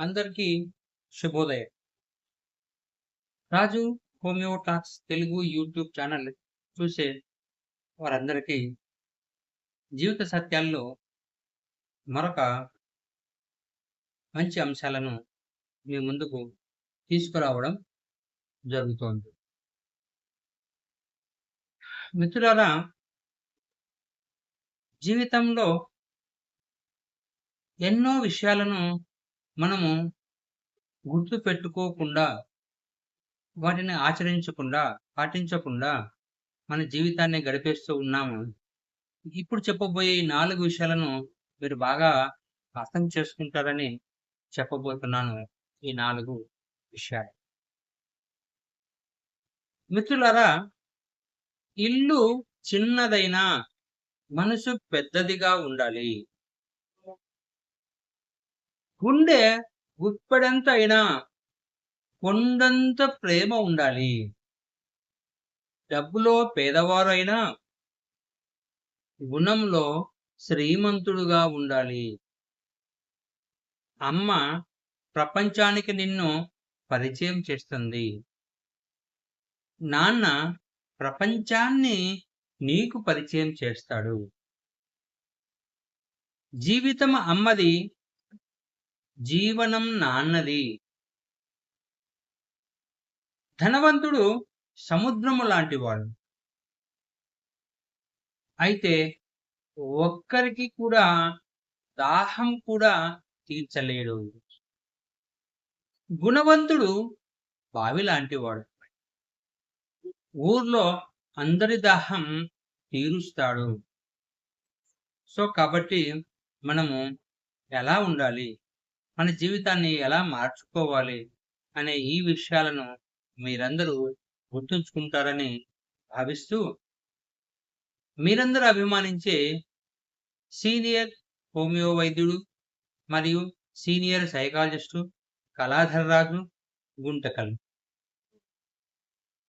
అందరికీ శుభోదయం. Raju homeo talks Telugu YouTube channel చూసే వారందరికీ జీవిత సత్యాల్లో మరొక మంచి అంశాలను మీ ముందుకు తీసుకురావడం జరుగుతోంది. మిత్రులారా జీవితంలో ఎన్నో విషయాలను మనము గుర్తు పెట్టుకోకుండా వాటిని ఆచరించకుండా పాటించకుండా మన జీవితాన్ని గడిపేస్తూ ఉన్నాము. ఇప్పుడు చెప్పబోయే ఈ నాలుగు విషయాలను మీరు బాగా అర్థం చేసుకుంటారని చెప్పబోతున్నాను ఈ నాలుగు విషయాలు. మిత్రులారా ఇల్లు చిన్నదైనా మనసు పెద్దదిగా ఉండాలి. గుండె గుప్పెడంత అయినా కొండంత ప్రేమ ఉండాలి. డబ్బులో పేదవారు అయినా గుణంలో శ్రీమంతుడుగా ఉండాలి. అమ్మ ప్రపంచానికి నిన్ను పరిచయం చేస్తుంది. నాన్న ప్రపంచాన్ని నీకు పరిచయం చేస్తాడు. జీవితం అమ్మది జీవనం నాన్నది. ధనవంతుడు సముద్రము లాంటివాడు. అయితే ఒక్కరికి కూడా దాహం కూడా తీర్చలేడు. గుణవంతుడు బావి లాంటివాడు. ఊర్లో అందరి దాహం తీరుస్తాడు. సో కాబట్టి మనము ఎలా ఉండాలి? మన జీవితాన్ని ఎలా మార్చుకోవాలి అనే ఈ విషయాలను మీరందరూ గుర్తుంచుకుంటారని భావిస్తూ మీరందరూ అభిమానించే సీనియర్ హోమియో వైద్యుడు మరియు సీనియర్ సైకాలజిస్టు కళాధర్ రాజు గుంటకల్.